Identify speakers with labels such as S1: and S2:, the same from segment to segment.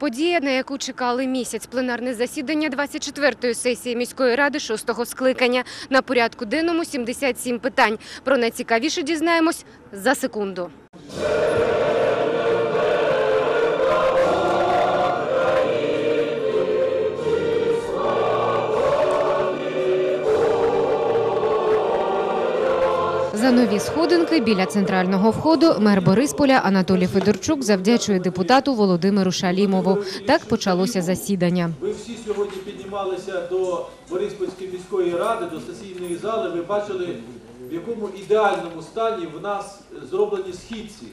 S1: Подія, на яку чекали місяць, пленарне засідання 24-ї сесії міської ради 6-го скликання. На порядку денному 77 питань. Про найцікавіше дізнаємось за секунду. Нові сходинки біля центрального входу мер Борисполя Анатолій Федорчук завдячує депутату Володимиру Шалімову. Так почалося засідання.
S2: Ви всі сьогодні піднімалися до Бориспільської міської ради, до сесійної зали. Ви бачили, в якому ідеальному стані в нас зроблені східці.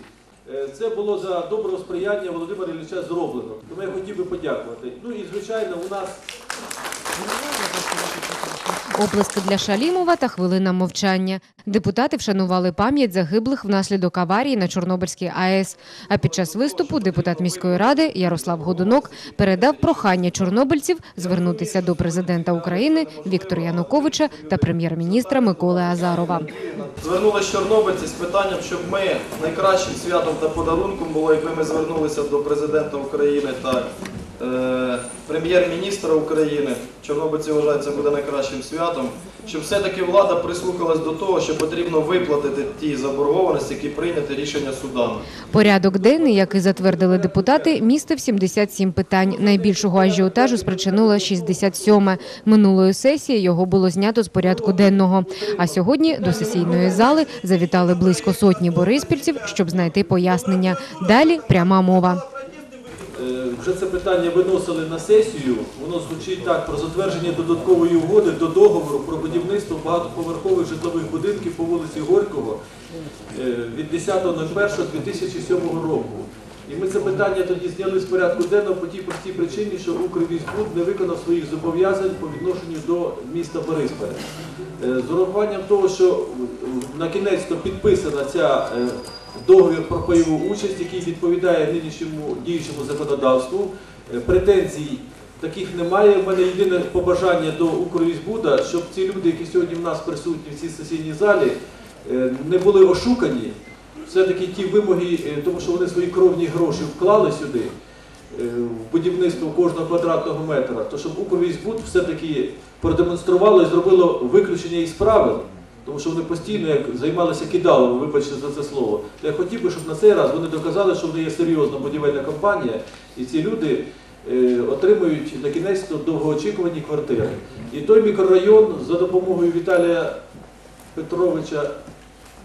S2: Е, Це було за доброго сприяння Володимира Ілліча зроблено. Тому я хотів би подякувати. Ну і звичайно, у нас
S1: Оплески для Шалімова та хвилина мовчання. Депутати вшанували пам'ять загиблих внаслідок аварії на Чорнобильській АЕС. А під час виступу депутат міської ради Ярослав Годунок передав прохання чорнобильців звернутися до президента України Віктора Януковича та прем'єр-міністра Миколи Азарова.
S3: Звернулися чорнобильці з питанням, щоб ми найкращим святом та подарунком було, якби ми звернулися до президента України та прем'єр-міністра України. Чорнобильці вважають, це буде найкращим святом. Щоб все-таки влада прислухалась до того, що потрібно виплатити ті заборгованості, які прийняті рішення судану.
S1: Порядок денний, який затвердили депутати, містив 77 питань. Найбільшого ажіотажу спричинило 67. Минулої сесії його було знято з порядку денного. А сьогодні до сесійної зали завітали близько сотні бориспільців, щоб знайти пояснення. Далі пряма мова.
S2: Вже це питання виносили на сесію. Воно звучить так про затвердження додаткової угоди до договору про будівництво багатоповерхових житлових будинків по вулиці Горького е, від 10.01.2007 року. І ми це питання тоді зняли з порядку денного по тій простій причині, що Укрвізбуд не виконав своїх зобов'язань по відношенню до міста Борисполя. Е, З урахуванням того, що на кінець підписана ця е, договір про пайову участь, який відповідає нинішньому діючому законодавству, е, претензій таких немає. У мене єдине побажання до Укрвізбуда, щоб ці люди, які сьогодні в нас присутні в цій сесійній залі, е, не були ошукані. Все-таки ті вимоги, е, тому що вони свої кровні гроші вклали сюди в будівництво кожного квадратного метра, то щоб Укрвізбуд все-таки продемонструвало і зробило виключення із правил, тому що вони постійно як займалися кидалом, вибачте за це слово. То я хотів би, щоб на цей раз вони доказали, що вони є серйозна будівельна компанія, і ці люди е, отримують на кінець довгоочікувані квартири. І той мікрорайон за допомогою Віталія Петровича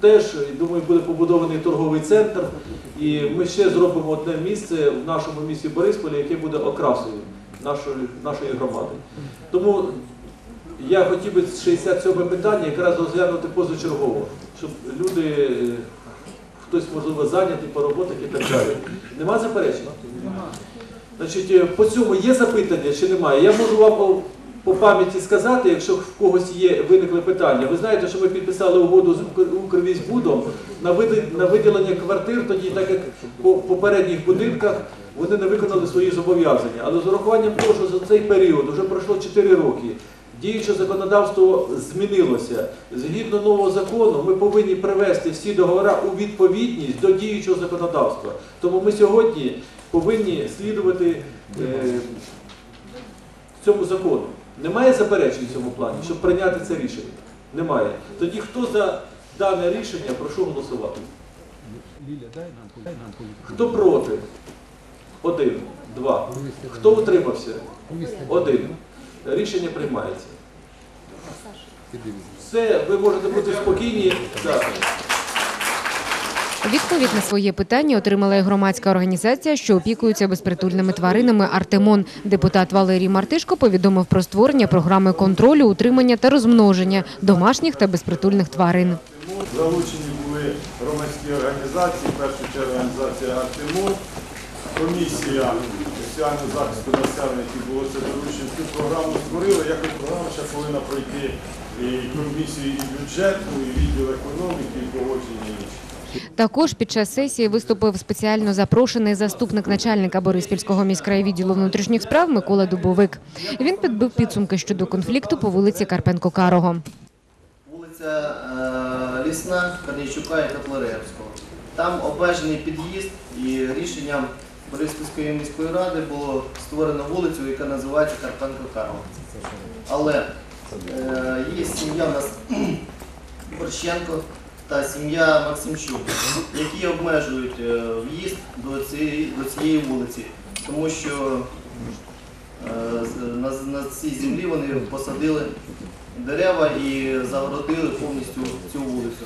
S2: теж, думаю, буде побудований торговий центр, і ми ще зробимо одне місце в нашому місті Борисполі, яке буде окрасою нашої, нашої громади. Тому я хотів би 67 питання якраз розглянути позачергово, щоб люди, е, хтось можливо зайнятий по роботах і так далі. Нема заперечень? Значить, е, по цьому є запитання чи немає? Я можу вам по, пам'яті сказати, якщо в когось є виникли питання. Ви знаєте, що ми підписали угоду з Укр- Укрвізбудом на, на виділення квартир, тоді, так як по попередніх будинках вони не виконали свої зобов'язання. Але з урахуванням того, що за цей період вже пройшло 4 роки. Діюче законодавство змінилося. Згідно нового закону, ми повинні привести всі договори у відповідність до діючого законодавства. Тому ми сьогодні повинні слідувати е, цьому закону. Немає заперечень в цьому плані, щоб прийняти це рішення? Немає. Тоді хто за дане рішення, прошу голосувати. Хто проти? Один. Два. Хто утримався? Один. Рішення приймається. Все, ви можете бути спокійні.
S1: Відповідь на своє питання отримала і громадська організація, що опікується безпритульними тваринами Артемон. Депутат Валерій Мартишко повідомив про створення програми контролю, утримання та розмноження домашніх та безпритульних тварин.
S4: Залучені були громадські організації, в першу чергу організація Артемур, комісія соціального захисту населення, які було це доручено. Цю програму створили. Як програма ще повинна пройти і комісію і бюджетну, і відділ економіки, і погодження і інше.
S1: Також під час сесії виступив спеціально запрошений заступник начальника Бориспільського міськрайвідділу внутрішніх справ Микола Дубовик. Він підбив підсумки щодо конфлікту по вулиці Карпенко-Карого.
S5: Вулиця е, Лісна, Корнійчука і Котляревського. Там обмежений під'їзд і рішенням Бориспільської міської ради було створено вулицю, яка називається Карпенко Карла. Але е, є сім'я в нас Борщенко та сім'я Максимчук, які обмежують е, в'їзд до цієї, до цієї вулиці, тому що е, на, на цій землі вони посадили дерева і загородили повністю цю вулицю.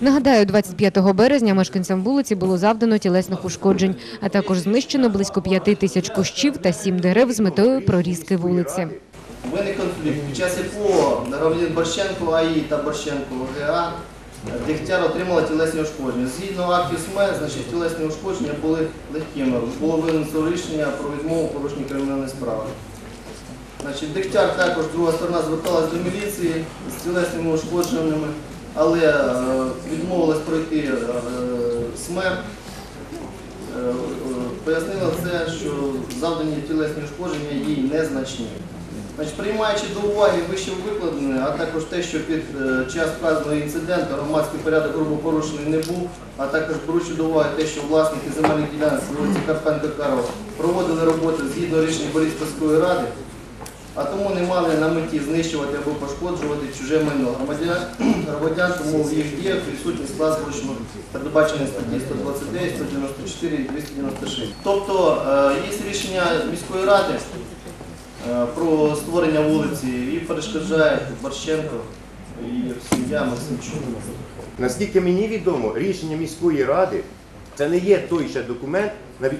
S1: Нагадаю, 25 березня мешканцям вулиці було завдано тілесних ушкоджень, а також знищено близько 5 тисяч кущів та 7 дерев з метою прорізки вулиці.
S5: Виник конфлікт, під час якого громадян Борщенко АІ та Борщенко ОГА Дегтяр отримала тілесні ушкодження. Згідно актів СМЕ, значить, тілесні ушкодження були легкими. Було винесено рішення про відмову порушення кримінальної справи. Значить, Дегтяр також, друга сторона, зверталась до міліції з тілесними ушкодженнями, але е, відмовилась пройти е, СМЕ. Е, Пояснила це, що завдані тілесні ушкодження їй незначні. Значить, приймаючи до уваги вище викладене, а також те, що під час вказаного інциденту громадський порядок грубо порушений не був, а також беручи до уваги те, що власники земельних ділянок вулиці Карпенка Карова проводили роботи згідно рішення Бориспільської ради, а тому не мали на меті знищувати або пошкоджувати чуже майно громадян, громадян тому в їх діях відсутній склад злочину, передбачений статті 129, 194 і 296. Тобто е, є рішення міської ради е, про створення вулиці і перешкоджає Борщенко і сім'я Максимчук.
S6: Наскільки мені відомо, рішення міської ради це не є той ще документ,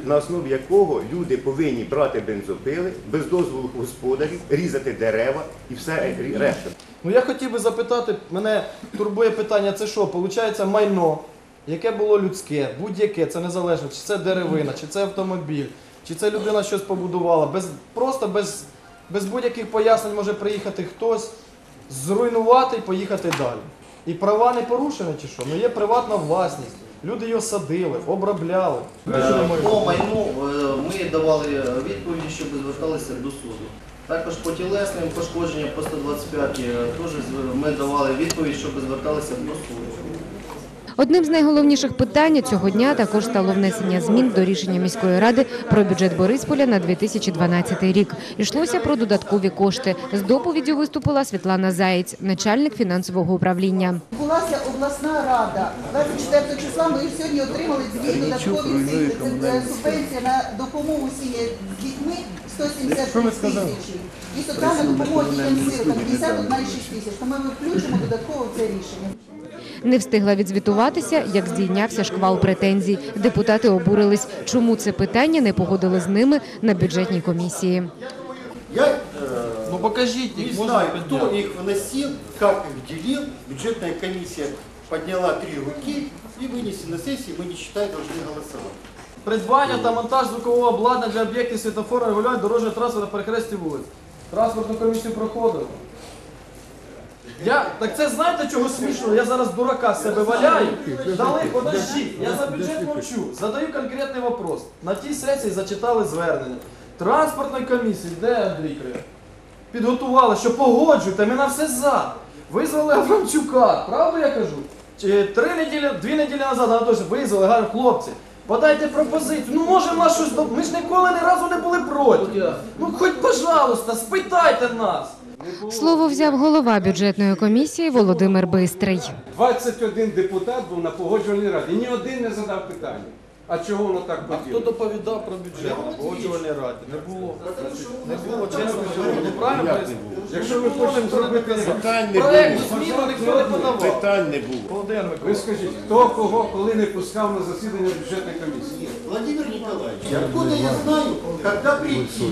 S6: на основі якого люди повинні брати бензопили без дозволу господарів, різати дерева і все решта.
S3: Ну я хотів би запитати, мене турбує питання, це що? Получається майно, яке було людське, будь-яке, це незалежно, чи це деревина, чи це автомобіль, чи це людина щось побудувала. Без, просто без, без будь-яких пояснень може приїхати хтось, зруйнувати і поїхати далі. І права не порушені чи що? Ну є приватна власність. Люди його садили, обробляли.
S5: Е, По майну е, ми давали відповіді, щоб зверталися до суду. Також по тілесним пошкодженням по 125 теж з- ми давали відповідь, щоб зверталися до суду.
S1: Одним з найголовніших питань цього дня також стало внесення змін до рішення міської ради про бюджет Борисполя на 2012 рік. Йшлося про додаткові кошти. З доповіддю виступила Світлана Заєць, начальник фінансового управління.
S7: Відбулася обласна рада. 24 числа ми сьогодні отримали дві додаткові субвенція на допомогу сім'ї з дітьми 173 тисячі. І соціальна допомога дітям сиротам 51,6 тисяч. Тому ми включимо додатково це рішення
S1: Не встигла відзвітуватися, як здійнявся шквал претензій. Депутати обурились, чому це питання не погодили з ними на бюджетній комісії.
S8: Я э,
S3: Ну покажіть
S8: не
S3: їх, можна
S8: знаю,
S3: підняти.
S8: кто их выносил, как их делил. Бюджетная комиссия подняла три руки и вынесли на сессии, мы не считаем, должны голосовать.
S3: Придбання та монтаж звукового обладнання для об'єктів світофора регулювання дорожнього транспорту на перехресті вулиць. Транспортну комісію проходив. Я, так це знаєте чого смішно? Я зараз дурака себе валяю. Дали, подожди, я за бюджет мовчу. Задаю конкретний вопрос. На тій сесії зачитали звернення. Транспортної комісії, де Андрій Крив? Підготували, що погоджуйте, ми на все за. Визвали Аврамчука, правду я кажу? Чи Три неділі, дві неділі назад Анатолій, визвали, кажуть, хлопці, подайте пропозицію. Ну може в нас щось. Ми ж ніколи ні разу не були проти. Ну хоч, пожалуйста, спитайте нас.
S1: Слово взяв голова бюджетної комісії Володимир Бистрий.
S9: 21 депутат був на погоджувальній раді. Ні один не задав питання. А чого воно так
S3: А хто доповідав про бюджет? на Погоджувальній раді. Не було. Не було, чесно. Ну правильно?
S9: Якщо ви хочете зробити
S6: Питань не
S3: Проект
S6: було.
S3: зміну ніхто не подавав.
S6: Питань не було.
S3: Володимир
S9: ви
S3: Миколаївич.
S9: скажіть, хто кого коли не пускав на засідання бюджетної комісії?
S8: Владимир Николаевич, откуда я знаю, когда прийти?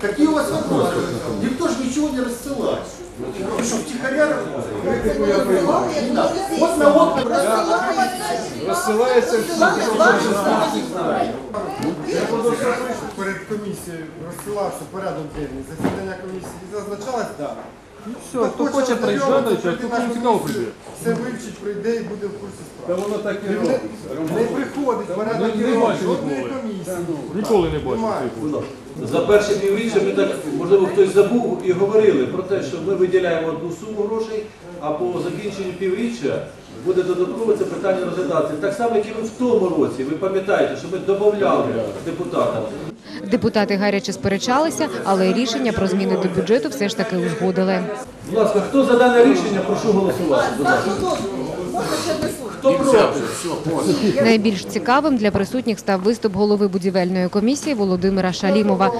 S8: Какие у вас вопросы? Никто же ничего не рассылает. Вы что, втихаря работаете? Не надо. Вот на окна
S9: Розсилається хоче знати,
S10: перед комісією розсилався порядок денний. Засідання комісії зазначалось, так.
S3: Все, хто хоче приїжджати,
S10: а хто не цікаво прийде. Все вивчить, прийде і буде в курсі
S9: Та
S10: справи.
S9: воно так і робиться.
S10: не приходить порядок денний жодної комісії. Ніколи не бачив.
S2: За перші півріччя ми так, можливо, хтось забув і говорили про те, що ми виділяємо одну суму грошей, а по закінченню півріччя буде додатково це питання розглядатися. Так само, як і ми в тому році. Ви пам'ятаєте, що ми додавали депутатам.
S1: Депутати гаряче сперечалися, але рішення про зміни до бюджету все ж таки узгодили.
S2: Будь ласка, хто за дане рішення, прошу голосувати. Будь ласка. Хто проти?
S1: Найбільш цікавим для присутніх став виступ голови будівельної комісії Володимира Шалімова.